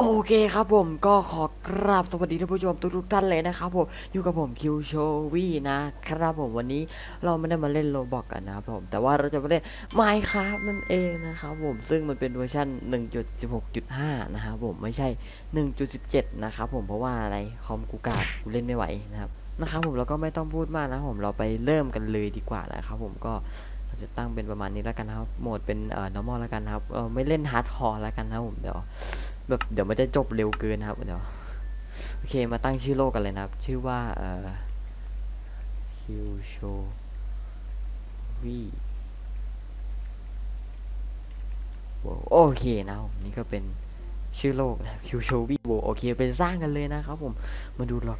โอเคครับผมก็ขอกราบสวัสดีท่านผู้ชมทุกๆท่านเลยนะครับผมอยู่กับผมคิวโชวี่นะครับผมวันนี้เราไม่ได้มาเล่นโลบอกกันนะครับผมแต่ว่าเราจะมาเล่น Minecraft นั่นเองนะครับผมซึ่งมันเป็นเวอร์ชัน1.16.5 นะครับผมไม่ใช่ 1.17 นะครับผมเพราะว่าอะไรคอมกูกากกูเล่นไม่ไหวนะครับนะครับผมแล้วก็ไม่ต้องพูดมากนะครับผมเราไปเริ่มกันเลยดีกว่านะครับผมก็จะตั้งเป็นประมาณนี้แล้วกันนะครับโหมดเป็นเอ่อ normal แล้วกันนะครับเออไม่เล่น hardcore แล้วกันนะผมเดี๋ยว แบบเดี๋ยวมันจะจบเร็วเกินครับเดี๋ยวโอเคมาตั้งชื่อโลกกันเลยนะครับ ชื่อว่าเอ่อ Q Show V โอเคนะครับนี่ก็เป็นชื่อโลกนะครับ Q Show V โอเคเป็นสร้างกันเลยนะครับผมมาดูหรอก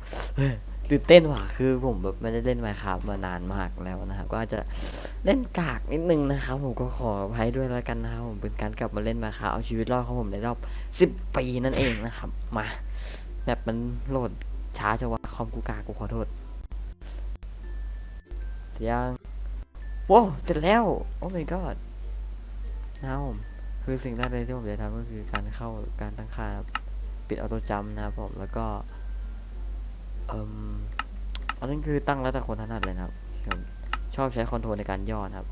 ตื่นเต้นว่ะคือผมแบบไม่ได้เล่น Minecraft มานานมากแล้วนะครับ ก็อาจจะเล่นกากนิดนึงนะครับ ผมก็ขออภัยด้วยแล้วกันนะครับผมเป็นการกลับมาเล่นมาครับเอาชีวิตรอดของผมในรอบ10ปีนั่นเองนะครับ มาแบบมันโหลดช้าจังวะคอมกูกากกูขอโทษยังว้าวเสร็จแล้ว โอ้ my god นะครับผมคือสิ่งแรกเลยที่ผมจะทำก็คือการเข้าการตั้งค่าปิดออโต้จัมนะครับผมแล้วก็ อันนั้นคือตั้งแล้วแต่คนถนัดเลยนะครับ ชอบใช้คอนโทรลในการย่อนะครับ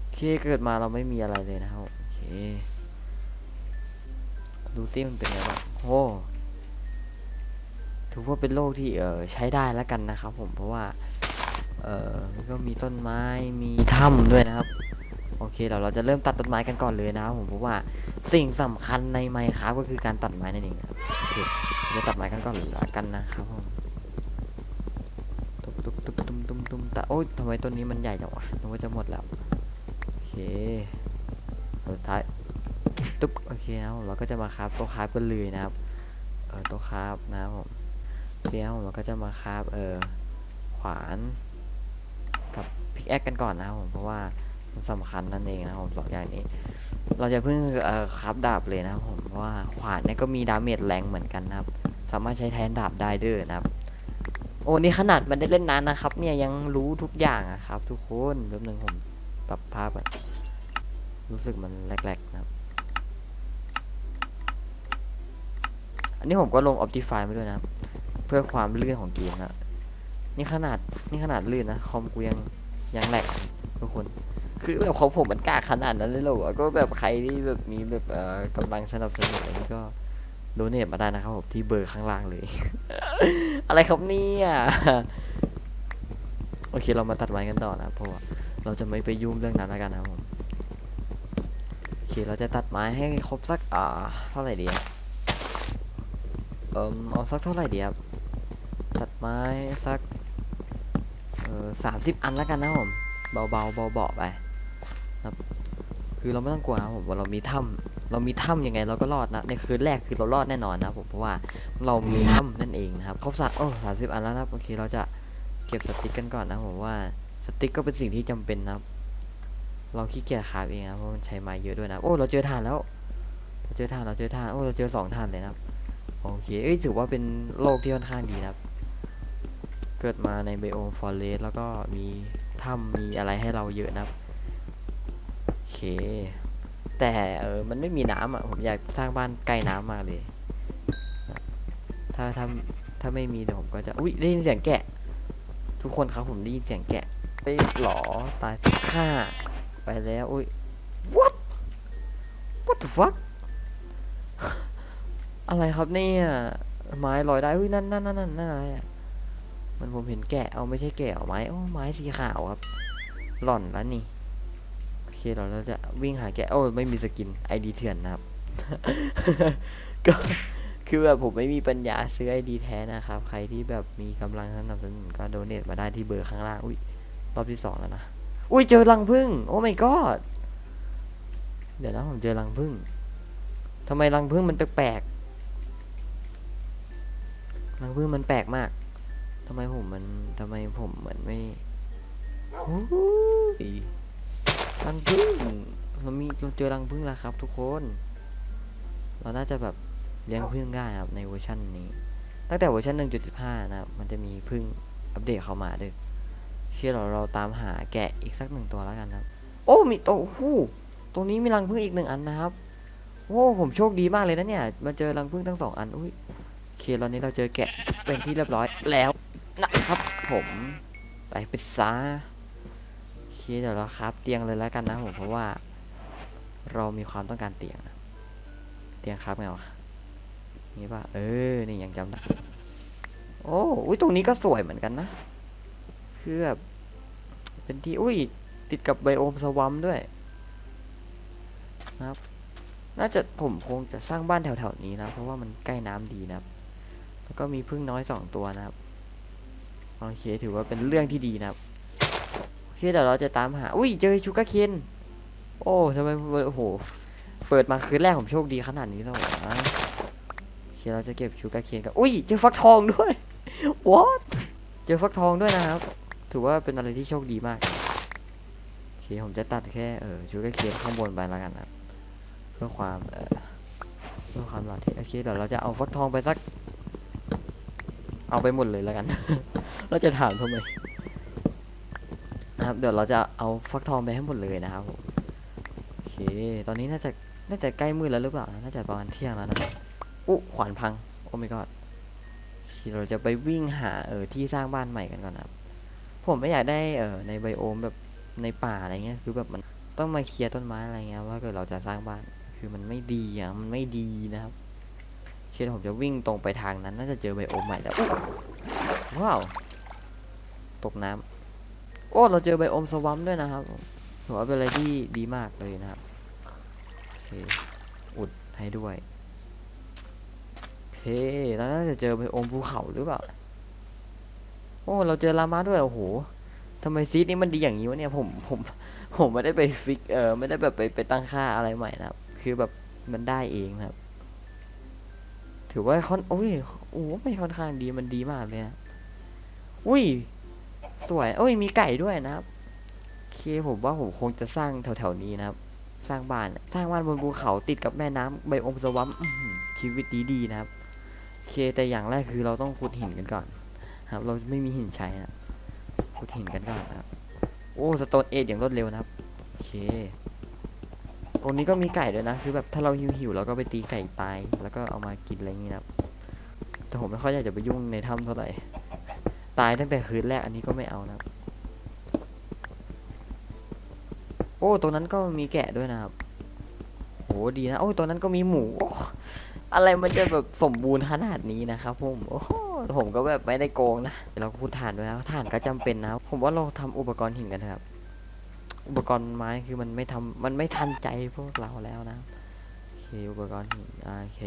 โอเคเกิดมาเราไม่มีอะไรเลยนะครับโอเคดูซิมันเป็นไงบ้างโอ้ถือว่าเป็นโลกที่เออใช้ได้แล้วกันนะครับ ผมเพราะว่าเออก็มีต้นไม้มีถ้ำด้วยนะครับ โอเคเดี๋ยวเราจะเริ่มตัดต้นไม้กันก่อนเลยนะครับผมเพราะว่าสิ่งสำคัญในไมค์ครับก็คือการตัดไม้นั่นเองครับโอเคเราตัดไม้กันก่อนละกันนะครับผมตุ้มตุ้มตุ้ม ตุ้มตุ้มตะโอ้ยทำไมต้นนี้มันใหญ่จังวะนึกว่าจะหมดแล้ว โอเคสุดท้ายตุ๊บโอเคนะผมเราก็จะมาคราฟตัวคราฟกันเลยนะครับ เออตัวคราฟนะครับผมเคนะครับผมเราก็จะมาคราฟเออขวานกับพิกแอคกันก่อนนะครับผมเพราะว่ามันสำคัญนั่นเองนะครับผมสองอย่างนี้ เราจะเพิ่งเอ่อคราฟดาบเลยนะครับผมเพราะว่าขวานเนี่ยก็มีดาเมจแรงเหมือนกันนะครับ สามารถใช้แทนดาบได้ด้วยนะครับ อ้นี่ขนาดมันได้เล่นนานนะครับ เนี่ยยังรู้ทุกอย่างอะครับ ทุกคนแป๊บนึงผมปรับภาพก่อนรู้สึกมันแรกๆนะครับอันนี้ผมก็ลง Optify มาด้วยนะ เพื่อความลื่นของเกมนะนี่ขนาดนี่ขนาดลื่นนะคอมกูยังยังแหลกทุกคน คือแบบของผมมันก้าขนาดนั้นเลยเหรอก็แบบใครที่แบบมีแบบเอ่อกำลังสนับสนุนอันนี้ก็ โดเนทมาได้นะครับผมที่เบอร์ข้างล่างเลย อะไรครับเนี่ยโอเคเรามาตัดไม้กันต่อนะเพราะว่าเราจะไม่ไปยุ่งเรื่องนั้นแล้วกันนะผมโอเคเราจะตัดไม้ให้ครบสักอ่าเท่าไหร่ดีเอิมเอาสักเท่าไหร่ดีครับตัดไม้สักเออสามสิบอันแล้วกันนะครับผมเบาๆเบาๆไปนะครับคือเราไม่ต้องกลัวนะผมว่าเรามีถ้ำ เรามีถ้ำยังไงเราก็รอดนะในคืนแรกคือเรารอดแน่นอนนะผมเพราะว่าเรามีถ้ำนั่นเองนะครับครบสัตว์โอ้สามสิบอันแล้วนะครับโอเคเราจะเก็บสติ๊กกันก่อนนะผมว่าสติ๊กก็เป็นสิ่งที่จำเป็นนะครับ เราขี้เกียจขาเองนะเพราะมันใช้ไม้เยอะด้วยนะโอ้เราเจอถ่านแล้วเราเจอถ่านเราเจอถ่านโอ้เราเจอสองถ่านเลยนะครับโอเคเอ้ยถือว่าเป็นโลกที่ค่อนข้างดีนะครับ เกิดมาในไบโอมฟอเรสแล้วก็มีถ้ำมีอะไรให้เราเยอะนะครับโอเค แต่เออมันไม่มีน้ำอะผมอยากสร้างบ้านใกล้น้ำมากเลย ถ้าถ้าถ้าไม่มีเดี๋ยวผมก็จะอุ้ยได้ยินเสียงแกะ ทุกคนครับผมได้ยินเสียงแกะได้หลอตายฆ่าไปแล้วอุ้ย what what the fuck อะไรครับเนี่ยไม้ลอยได้อุ้ยนั่นนั่นนั่นนั่นอะไรอะมันผมเห็นแกะเอาไม่ใช่แกะเอาไม้โอ้ไม้สีขาวครับ หล่อนแล้วนี่ เคเราเราจะวิ่งหาแกโอ้ไม่มีสกินไอดีเถื่อนนะครับ ก็คือแบบผมไม่มีปัญญาซื้อไอดีแท้นะครับ ใครที่แบบมีกำลังสนับสนุนก็โดเนทมาได้ที่เบอร์ข้างล่างอุ้ยรอบที่สองแล้วนะอุ้ยเจอรังผึ้งโอ้ my god เดี๋ยวนะผมเจอรังผึ้งทำไมรังผึ้งมันแปลกๆรังผึ้งมันแปลกมากทำไมผมมันทำไมผมเหมือนไม่โอ้ย รังผึ้งเรามีเราเจอรังผึ้งแล้วครับ ทุกคน เราน่าจะแบบเลี้ยงพึ่งได้ครับในเวอร์ชันนี้ ตั้งแต่เวอร์ชัน1.15 นะครับ มันจะมีพึ่งอัปเดตเข้ามาด้วยเชื่อเราเราตามหาแกะอีกสักหนึ่งตัวแล้วกันครับ โอ้มีตัวหูตรงนี้มีรังพึ่งอีกหนึ่งอันนะครับโอ้ผมโชคดีมากเลยนะเนี่ย มาเจอรังผึ้งทั้งสองอันอุ้ยโอเคตอนนี้เราเจอแกะเป็นที่เรียบร้อยแล้วนะครับผมไปปิดซะโอ เคเดี๋ยวเราครับเตียงเลยแล้วกันนะผมเพราะว่า เรามีความต้องการเตียง เตียงครับไงวะนี่ป่ะเออนี่ยังจำได้โอ้อุ้ยตรงนี้ก็สวยเหมือนกันนะคือแบบเป็นที่อุ้ยติดกับไบโอมสวัมด้วยนะครับ น่าจะผมคงจะสร้างบ้านแถวๆนี้นะ เพราะว่ามันใกล้น้ำดีนะครับ แล้วก็มีพึ่งน้อยสองตัวนะครับโอเคถือว่าเป็นเรื่องที่ดีนะครับ เคเดี๋ยวเราจะตามหา อุ้ยเจอชูกาเคนโอ้ทำไมโอ้โห เปิดมาคืนแรกผมโชคดีขนาดนี้แล้วเหรอวะโอเคเราจะเก็บชูกาเคนกัน อุ้ยเจอฟักทองด้วย what เจอฟักทองด้วยนะครับ ถือว่าเป็นอะไรที่โชคดีมากโอเคผมจะตัดแค่เออชูกาเคนข้างบนไปแล้วกันนะเพื่อความเออเพื่อความหลอเทโอเคเดี๋ยวเราจะเอาฟักทองไปสัก เอาไปหมดเลยแล้วกัน เราจะถามทำไม นะครับ เดี๋ยวเราจะเอาฟักทองไปให้หมดเลยนะครับผมโอเค ตอนนี้น่าจะน่าจะใกล้มืดแล้วหรือเปล่า น่าจะประมาณเที่ยงแล้วนะอุ๊ขวานพัง โอ้ my god โอเคเราจะไปวิ่งหาเออที่สร้างบ้านใหม่กันก่อนนะครับ ผมไม่อยากได้เออในไบโอมแบบในป่าอะไรเงี้ย คือแบบมันต้องมาเคลียร์ต้นไม้อะไรเงี้ยว่าเกิดเราจะสร้างบ้าน คือมันไม่ดีอะ มันไม่ดีนะครับโอเคเดี๋ยวผมจะวิ่งตรงไปทางนั้น น่าจะเจอไบโอมใหม่แล้วว้าว ตกน้ำ โอ้เราเจอไบโอมสวัมด้วยนะครับถือว่าเป็นอะไรที่ดีมากเลยนะครับโอเคอุดให้ด้วยโอเคแล้วน่าจะเจอไบโอมภูเขาหรือเปล่าโอ้เราเจอลามาด้วยโอ้โหทำไมซีดนี้มันดีอย่างนี้วะเนี่ยผมผมผมไม่ได้ไปฟิกเออไม่ได้แบบไปไปตั้งค่าอะไรใหม่นะครับ คือแบบมันได้เองครับ ถือว่าค่อนโอ้ยโอ้ไม่ค่อนข้างดีมันดีมากเลยนะอุ้ย สวยโอ้ยมีไก่ด้วยนะครับโอเคผมว่าผมคงจะสร้างแถวๆนี้นะครับ สร้างบ้านสร้างบ้านบนภูเขาติดกับแม่น้ำไบอมสวัมชีวิตดีๆนะครับโอเคแต่อย่างแรกคือเราต้องขุดหินกันก่อน ครับ เราไม่มีหินใช้นะขุดหินกันก่อนนะครับ โอ้สโตนเอจอย่างรวดเร็วนะครับโอเคตรงนี้ก็มีไก่ด้วยนะ คือแบบถ้าเราหิวหิวเราก็ไปตีไก่ตาย แล้วก็เอามากินอะไรอย่างนี้นะครับแต่ผมไม่ค่อยอยากจะไปยุ่งในถ้ำเท่าไหร่ ตายตั้งแต่คืนแรกอันนี้ก็ไม่เอานะครับ โอ้ตรงนั้นก็มีแกะด้วยนะครับโหดีนะ โอ้ตรงนั้นก็มีหมูโอ้อะไรมันจะแบบสมบูรณ์ขนาดนี้นะครับผมโอ้โหผมก็แบบไม่ได้โกงนะเดี๋ยวเราก็พูดถ่านด้วยนะถ่านก็จำเป็นนะผมว่าเราทำอุปกรณ์หินกันเถอะครับ อุปกรณ์ไม้คือมันไม่ทำมันไม่ทันใจพวกเราแล้วนะโอเคอุปกรณ์หินโอเค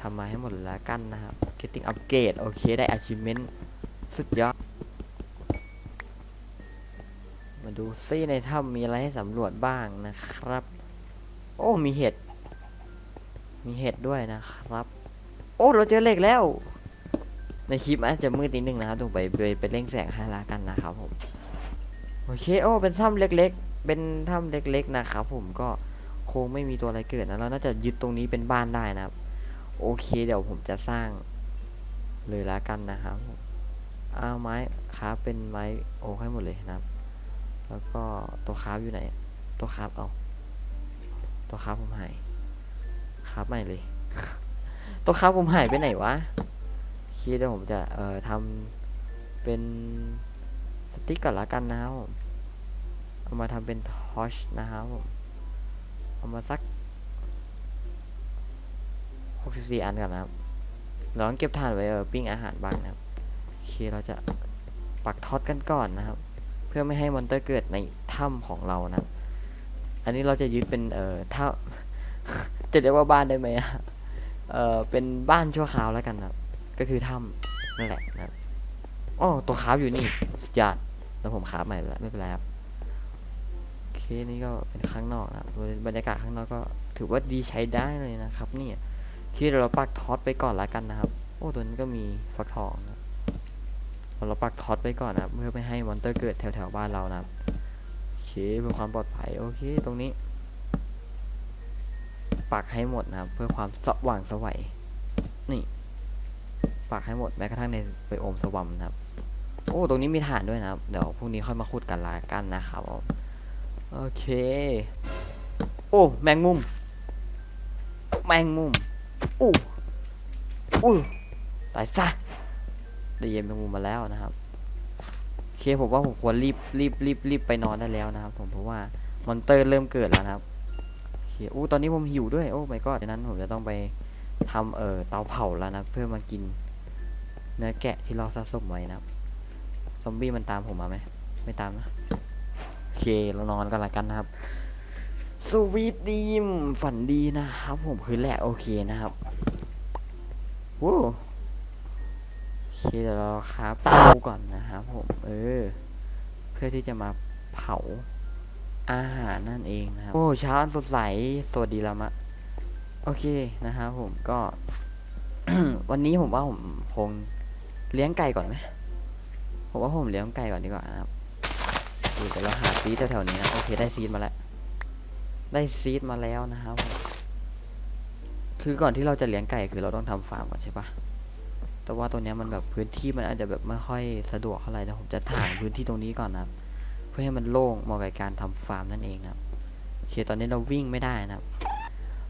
ทำมาให้หมดแล้วกันนะครับ getting upgrade โอเคได้ achievement สุดยอด มาดูซิในถ้ำมีอะไรให้สำรวจบ้างนะครับ โอ้ มีเห็ด มีเห็ดด้วยนะครับ โอ้ เราเจอเหล็กแล้ว ในคลิปอาจจะมืดนิดนึงนะครับต้องไปไปเร่งแสงให้ละกันนะครับผม โอเค โอ้ เป็นถ้ำเล็ก ๆ เป็นถ้ำเล็ก ๆ นะครับผมก็คงไม่มีตัวอะไรเกิดนะ เราน่าจะยึดตรงนี้เป็นบ้านได้นะครับ โอเค เดี๋ยวผมจะสร้างเลยละกันนะครับผม เอาไม้ครับเป็นไม้โอ้ให้หมดเลยนะครับ แล้วก็ตัวคราฟอยู่ไหน ตัวคราฟเอา ตัวคราฟผมหายคราฟใหม่เลย ตัวคราฟผมหายไปไหนวะคิดเดี๋ยวผมจะเอ่อทำเป็นสติ๊กก่อนละกันนะครับผมเอามาทำเป็นทอชนะครับผมเอามาสัก64 อันก่อนนะครับเราต้องเก็บถ่านไว้เออปิ้งอาหารบ้างนะครับ โอเคเราจะปักท็อตกันก่อนนะครับ เพื่อไม่ให้มอนเตอร์เกิดในถ้ำของเรานะ อันนี้เราจะยึดเป็นเอ่อถ้าจะเรียกว่าบ้านได้ไหมอะเอ่อเป็นบ้านชั่วคราวแล้วกันนะครับ ก็คือถ้ำนั่นแหละนะอ๋อตัวคราฟอยู่นี่สุดยอดแล้วผมคราฟใหม่แล้วไม่เป็นไรครับโอเคนี่ก็เป็นข้างนอกนะครับบรรยากาศข้างนอกก็ถือว่าดีใช้ได้เลยนะครับ เนี่ยที่เราปักท็อตไปก่อนละกันนะครับ โอ้ตัวนี้ก็มีฟักทอง เราปักท็อตไว้ก่อนนะครับเพื่อไม่ให้มอนเตอร์เกิดแถวๆบ้านเรานะครับโอเคเพื่อความปลอดภัยโอเคตรงนี้ปักให้หมดนะครับเพื่อความสว่างสวัยนี่ปักให้หมดแม้กระทั่งในไปโอมสวัมนะครับโอ้ตรงนี้มีฐานด้วยนะครับเดี๋ยวพรุ่งนี้ค่อยมาขุดกันละกันนะครับโอเค โอ้แมงมุม แมงมุมอู้อู้ตายซะ ได้เย็นแมงมุมมาแล้วนะครับโอเคผมว่าผมควรรีบรีบรีบรีบไปนอนได้แล้วนะครับ ผมเพราะว่ามอนเตอร์เริ่มเกิดแล้วนะครับโอเคอู้ตอนนี้ผมหิวด้วยโอ้ my god ดังนั้นผมจะต้องไปทำเอ่อเตาเผาแล้วนะเพื่อมากินเนื้อแกะที่เราสะสมไว้นะครับซอมบี้มันตามผมมาไหมไม่ตามนะโอเคเรานอนกันละกันนะครับสวีทดีมฝันดีนะครับผมคืนแรกโอเคนะครับวู้ เคเดี๋ยวเราคราบเตาก่อนนะครับผม เออ เพื่อที่จะมาเผาอาหารนั่นเองนะครับ โอ้เช้าอันสดใส สวัสดีละมะ โอเคนะครับผมก็ วันนี้ผมว่าผมคงเลี้ยงไก่ก่อนไหมผมว่าผมเลี้ยงไก่ก่อนดีกว่านะครับเดี๋ยวเราหาซีดแถวๆนี้นะ โอเคได้ซีดมาแล้ว ได้ซีดมาแล้วนะครับ คือก่อนที่เราจะเลี้ยงไก่คือเราต้องทำฟาร์มก่อนใช่ปะ แต่ว่าตัวนี้มันแบบพื้นที่มันอาจจะแบบไม่ค่อยสะดวกเท่าไหร่แต่ผมจะถ่างพื้นที่ตรงนี้ก่อนนะครับ เพื่อให้มันโล่งเหมาะกับการทำฟาร์มนั่นเองนะครับโอเคตอนนี้เราวิ่งไม่ได้นะครับ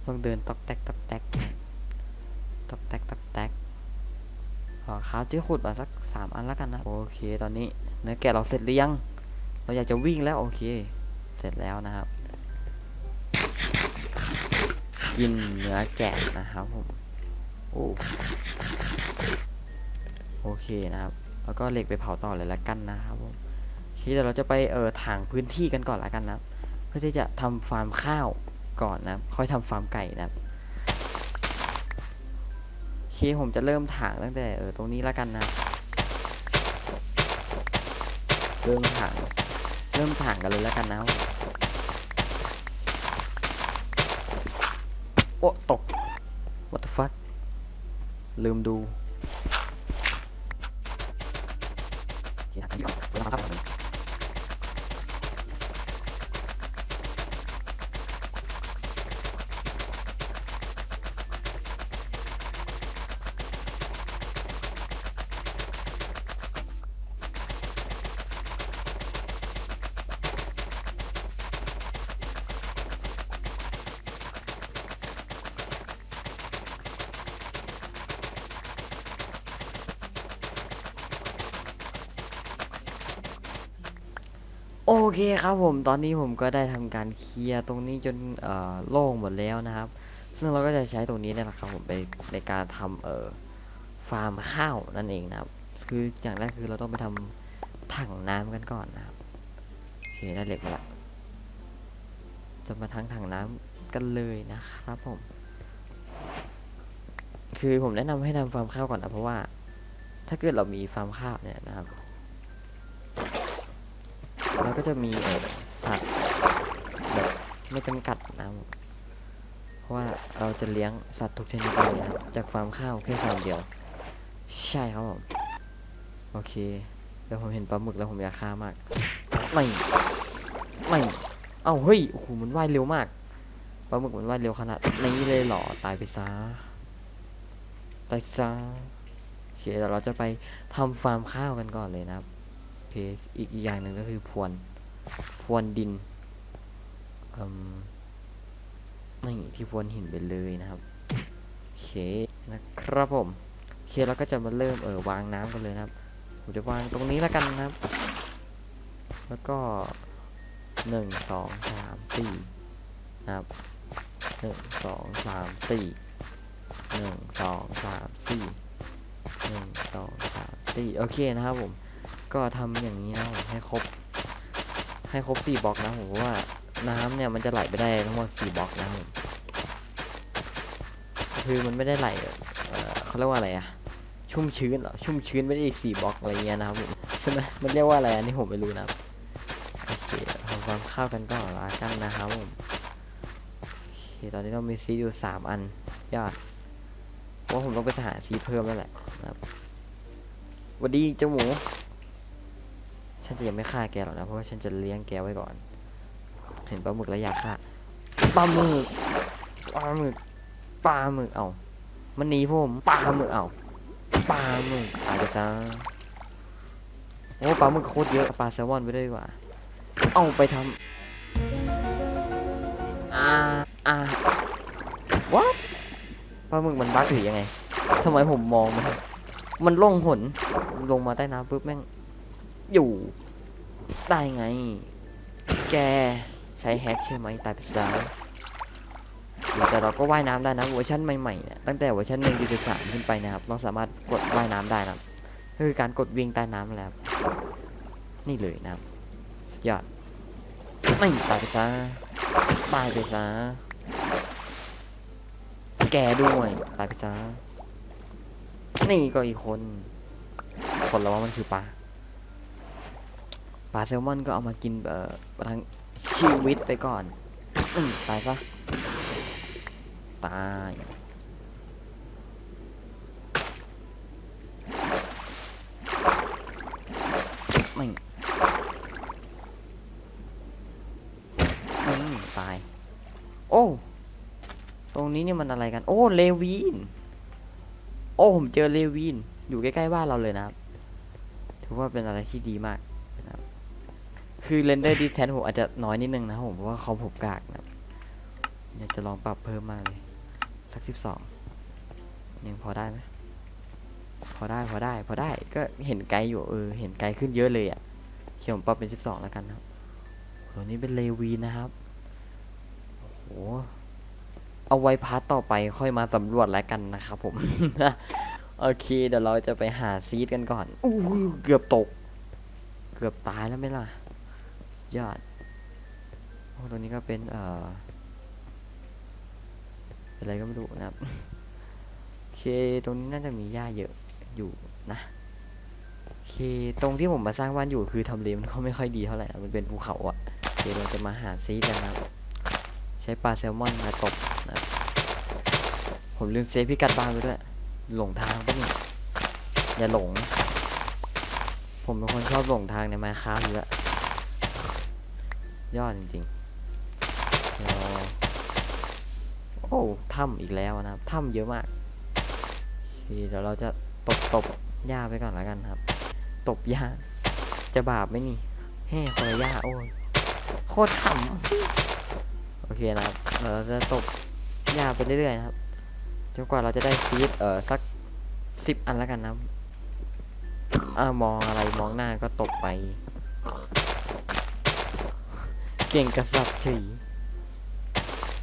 ต้องเดินตอกแตกตอกแตกตอกแตกตอกแตกขอครับที่ขุดมาสักสามอันแล้วกันนะโอเคตอนนี้เนื้อแกะเราเสร็จหรือยังเราอยากจะวิ่งแล้วโอเค เสร็จแล้วนะครับ กินเนื้อแกะนะครับผม โอ้โอเคนะครับ แล้วก็เหล็กไปเผาต่อเลยละกันนะครับผมโอเคเดี๋ยวเราจะไปเออถางพื้นที่กันก่อนละกันนะ เพื่อที่จะทำฟาร์มข้าวก่อนนะ ค่อยทำฟาร์มไก่นะครับโอเคผมจะเริ่มถางตั้งแต่เออตรงนี้ล้วกันนะ เริ่มถางเริ่มถางกันเลยล้วกันนะโอ้ตก ลืมดูโอเคอันนี้ก่อนเวลาครับ โอเคครับผมตอนนี้ผมก็ได้ทำการเคลียร์ตรงนี้จนเอ่อโล่งหมดแล้วนะครับ ซึ่งเราก็จะใช้ตรงนี้นะครับผมไปในการทำเอ่อฟาร์มข้าวนั่นเองนะครับ คืออย่างแรกคือเราต้องไปทำถังน้ำกันก่อนนะครับโอเคได้เหล็กมาละจะมาทั้งถังน้ำกันเลยนะครับผม คือผมแนะนำให้ทำฟาร์มข้าวก่อนนะเพราะว่า ถ้าเกิดเรามีฟาร์มข้าวเนี่ยนะครับ แล้วก็จะมีเออสัตว์แบบไม่จำกัดนะครับเพราะว่าเราจะเลี้ยงสัตว์ทุกชนิดเลยนะครับจากฟาร์มข้าวแค่ฟาร์มเดียว ใช่ครับผมโอเคเดี๋ยวผมเห็นปลาหมึกแล้วผมอยากฆ่ามากไม่ไม่เอ้าเฮ้ยโอ้โหมันว่ายเร็วมากปลาหมึกมันว่ายเร็วขนาดนี้เลยเหรอตายไปซะตายซะโอเคเดี๋ยวเราจะไปทำฟาร์มข้าวกันก่อนเลยนะครับ เคอีกอีกอย่างหนึ่งก็คือพรวน พวนดินอืมนี่ที่พรวนหินไปเลยนะครับโอเคนะครับผมโอเคเราก็จะมาเริ่มเออวางน้ำกันเลยนะครับผมจะวางตรงนี้แล้วกันนะครับ แล้วก็หนึ่งสองสามสี่นะครับหนึ่งสองสามสี่หนึ่งสองสามสี่หนึ่งสองสามสี่โอเคนะครับผม ก็ทำอย่างนี้นะผมให้ครบ ให้ครบสี่บล็อกนะผมว่าน้ำเนี่ยมันจะไหลไปได้ทั้งหมดสี่บล็อกนะผมคือมันไม่ได้ไหลเขาเรียกว่าอะไรอะชุ่มชื้นหรอชุ่มชื้นไม่ได้อีกสี่บล็อกอะไรเงี้ยนะครับผมใช่ไหมมันเรียกว่าอะไรอันนี้ผมไม่รู้นะครับโอเคทำความเข้ากันก่อนละกันนะครับผมโอเคตอนนี้เรามีซีดอยู่สามอันยอดเพราะว่าผมต้องไปหาซีเพิ่มแล้วแหละครับวัสดีเจ้าหมู ฉันจะยังไม่ฆ่าแกหรอกนะ เพราะว่าฉันจะเลี้ยงแกไว้ก่อน เห็นปลาหมึกแล้วอยากฆ่าปลาหมึกปลาหมึกปลาหมึกเอามันหนีผมปลาหมึกเอาปลาหมึกตายไปซะโอ้ปลาหมึกโคตรเยอะปลาแซลมอนไปด้วยดีกว่า เอาไปทำอ่าอ่า what ปลาหมึกมันบั๊กหรือยังไงทำไมผมมองมันมันล่องหนลงมาใต้น้ำปุ๊บแม่ง อยู่ ได้ไง แกใช้แฮกใช่ไหมตายไปซะแต่เราก็ว่ายน้ำได้นะเวอร์ชันใหม่ๆเนี่ยตั้งแต่เวอร์ชันหนึ่งจุดสามขึ้นไปนะครับเราสามารถกดว่ายน้ำได้นะก็คือการกดวิ่งใต้น้ำแล้ว นี่เลยนะสุดยอดไม่ตายไปซะตายไปซะแกด้วยตายไปซะนี่ก็อีกคน คนเราว่ามันคือปลา ปลาแซลมอนก็เอามากินเอ่อประทังชีวิตไปก่อนอตายซะตายไม่ตาย โอ้ ตรงนี้นี่มันอะไรกัน โอ้ เลวีนโอ้ ผมเจอเลวีนอยู่ใกล้ๆบ้านเราเลยนะครับ ถือว่าเป็นอะไรที่ดีมาก คือเรนเดอร์ดีแทนผมอาจจะน้อยนิดนึงนะครับผมเพราะว่าคอมผมกากนะอยากจะลองปรับเพิ่มมากเลย สักสิบสองยังพอได้ไหมพอได้พอได้ พอได้ก็เห็นไกลอยู่เออเห็นไกลขึ้นเยอะเลยอะ่ะเขียวผมปรับเป็นสิบสองแล้วกันครับโหนี่เป็นเลวีนะครับโอ้โหเอาไว้พาร์ทต่อไปค่อยมาสำรวจแล้วกันนะครับผม โอเค เดี๋ยวเราจะไปหาซีดกันก่อนอู้เกือบตก เกือบตายแล้วไหมล่ะ ยอดโอ้ตรงนี้ก็เป็นเอ่อเป็นอะไรก็ไม่รู้นะครับโอเคตรงนี้น่าจะมีหญ้าเยอะอยู่นะโอเคตรงที่ผมมาสร้างบ้านอยู่คือทำเลมันก็ไม่ค่อยดีเท่าไหร่นะมันเป็นภูเขาอะโอเคเราจะมาหาซีกันนะครับใช้ปลาแซลมอนมาตบนะผมลืมเซฟพิกัดบ้านไปด้วย หลงทางปะเนี่ยอย่าหลง ผมเป็นคนชอบหลงทางในไมค้าอยู่แล้ว ยอดจริงๆโอ้ถ้ำอีกแล้วนะครับถ้ำเยอะมากเดี๋ยวเราจะตบตบหญ้าไปก่อนแล้วกันครับ ตบหญ้าจะบาปไหมนี่แห่คนละหญ้าโอ้ยโคตรขำโอเคนะครับเดี๋ยวเราจะตบหญ้าไปเรื่อยๆนะครับจนกว่าเราจะได้ซีดเออสักสิบอันแล้วกันนะอ่ามองอะไรมองหน้าก็ตบไป เก่งกระสับเฉย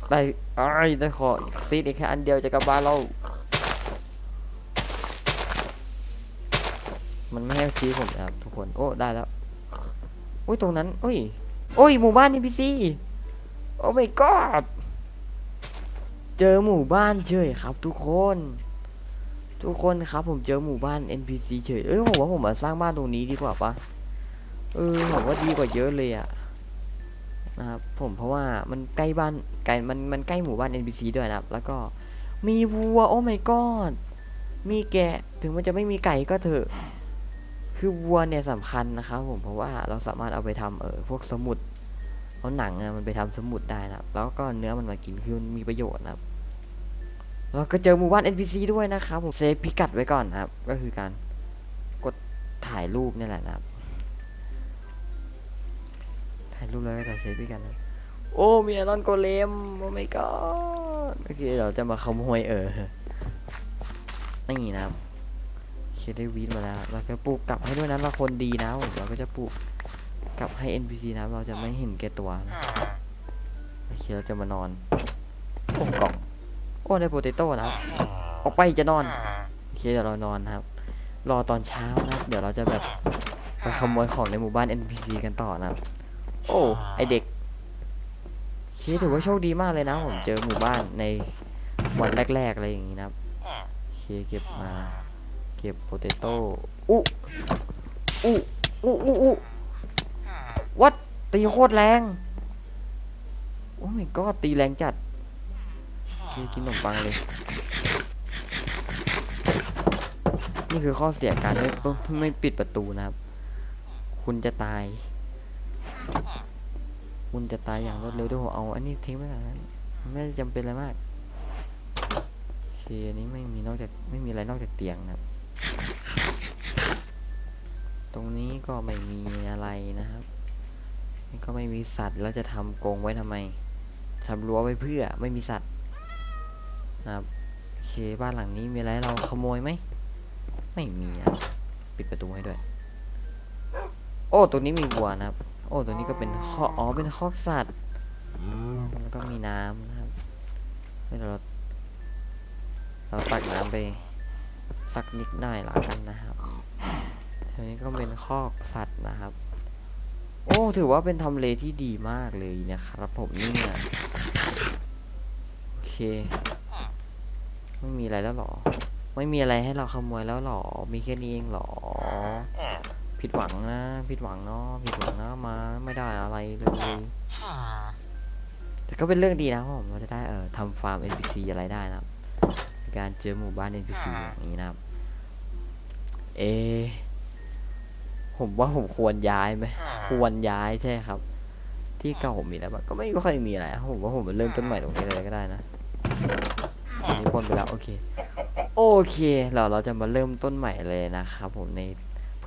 ได้ไอ้ยได้ขอซีดอีกแค่อันเดียวจะกลับบ้านเรา มันไม่ให้ซีผมนะครับทุกคน โอ้ ได้แล้ว อุ้ย ตรงนั้น อุ้ยโอ้ย หมู่บ้านนี่พีซีโอ้ my god เจอหมู่บ้านเฉยครับ ทุกคน ทุกคนครับ ผมเจอหมู่บ้าน NPC เฉย เอ้ยผมว่าผมมาสร้างบ้านตรงนี้ดีกว่าปะเออผมว่าดีกว่าเยอะเลยอะ นะครับผมเพราะว่ามันใกล้บ้านไกลมันมันใกล้หมู่บ้าน NPC ด้วยนะครับ แล้วก็มีวัวโอ้ my god มีแกะถึงมันจะไม่มีไก่ก็เถอะ คือวัวเนี่ยสำคัญนะครับผมเพราะว่าเราสามารถเอาไปทำเออพวกสมุดเอาหนังอะมันไปทำสมุดได้นะครับ แล้วก็เนื้อมันมากินคือมันมีประโยชน์นะครับเราก็เจอหมู่บ้าน NPC ด้วยนะครับผมเซฟพิกัดไว้ก่อนนะครับ ก็คือการกดถ่ายรูปนี่แหละนะครับ ถ่ายรูปแล้วก็ถ่ายเซฟพิกัดนะ โอ้ มีไอรอนโกเลม โอ้ my god โอเคเราจะมาขโมยเออนี่นะเคได้วีดมาแล้ว เราจะปลูกกลับให้ด้วยนะเราคนดีนะเราก็จะปลูกกลับให้ NPC นะเราจะไม่เห็นแก่ตัวนะโอเคเราจะมานอน โอ้กล่องโอ้ได้โปเตโต้นะครับ ออกไปจะนอน โอเคเดี๋ยวเรานอนนะครับ รอตอนเช้านะ เดี๋ยวเราจะแบบไปขโมยของในหมู่บ้าน NPC กันต่อนะครับ โอ้ไอเด็กโอเคถือว่าโชคดีมากเลยนะผมเจอหมู่บ้านในวันแรกๆอะไรอย่างนี้นะครับโอเคเก็บมา เก็บโปเตโต้อู้อู้อู้อู้อู้วัดตีโคตรแรงโอ้ my god ตีแรงจัดกินกินขนมปังเลย นี่คือข้อเสียการไม่ไม่ปิดประตูนะครับ คุณจะตาย คุณจะตายอย่างรวดเร็วด้วยผมเอา อันนี้ทิ้งไปก่อนนะมันไม่จำเป็นอะไรมากโอเคอันนี้ไม่มีนอกจากไม่มีอะไรนอกจากเตียงนะครับ ตรงนี้ก็ไม่มีอะไรนะครับนี่ก็ไม่มีสัตว์แล้วจะทำกรงไว้ทำไมทำรั้วไว้เพื่อไม่มีสัตว์นะครับโอเคบ้านหลังนี้มีอะไรเราขโมยไหมไม่มีอะปิดประตูให้ด้วย โอ้ตัวนี้มีวัวนะครับ โอ้ตัวนี้ก็เป็นข้ออ๋อเป็นคอกสัตว์แล้วก็มีน้ำนะครับเฮ้ยเราเราตักน้ำไปสักนิดหน่อยละกันนะครับทีนี้ก็เป็นคอกสัตว์นะครับ โอ้ถือว่าเป็นทำเลที่ดีมากเลยนะครับผมเนี่ยโอเค ไม่มีอะไรแล้วหรอ ไม่มีอะไรให้เราขโมยแล้วหรอ มีแค่นี้เองหรอ ผิดหวังนะ ผิดหวังเนาะผิดหวังนะมาไม่ได้อะไรเลยแต่ก็เป็นเรื่องดีนะครับผมเราจะได้เอ่อทำฟาร์ม NPC อะไรได้นะครับในการเจอหมู่บ้าน NPC อย่างนี้นะครับ เอะผมว่าผมควรย้ายไหมควรย้ายใช่ครับ ที่เก่าผมมีแล้วบ้างก็ไม่ค่อยมีอะไรครับผมว่าผมเริ่มต้นใหม่ตรงนี้เลยก็ได้นะอันนี้พ้นไปแล้วโอเค โอเคเราเราจะมาเริ่มต้นใหม่เลยนะครับผมใน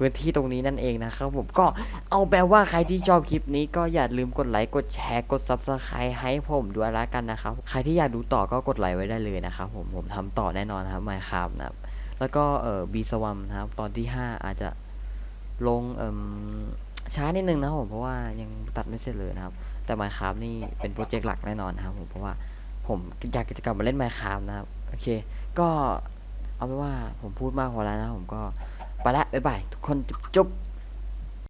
พื้นที่ตรงนี้นั่นเองนะครับผมก็เอาแปลว่าใครที่ชอบคลิปนี้ก็อย่าลืมกดไลค์กดแชร์กด subscribe ให้ผมด้วยละกันนะครับใครที่อยากดูต่อก็กดไลค์ไว้ได้เลยนะครับผมผมทำต่อแน่นอนครับไมาครับนะครับแล้วก็เอ่อบีสวัมนะครับตอนที่ 5 อาจจะลงเอ่มช้านิดนึงนะครับผมเพราะว่ายังตัดไม่เสร็จเลยนะครับ แต่ไมาครับนี่เป็นโปรเจกต์หลักแน่นอนนะครับผมเพราะว่าผมอยากจะกลับมาเล่นไมาครับนะครับโอเค ก็เอาเป็นว่าผมพูดมากพอแล้วนะผมก็ ไปละบ๊ายบายทุกคนจุ๊บ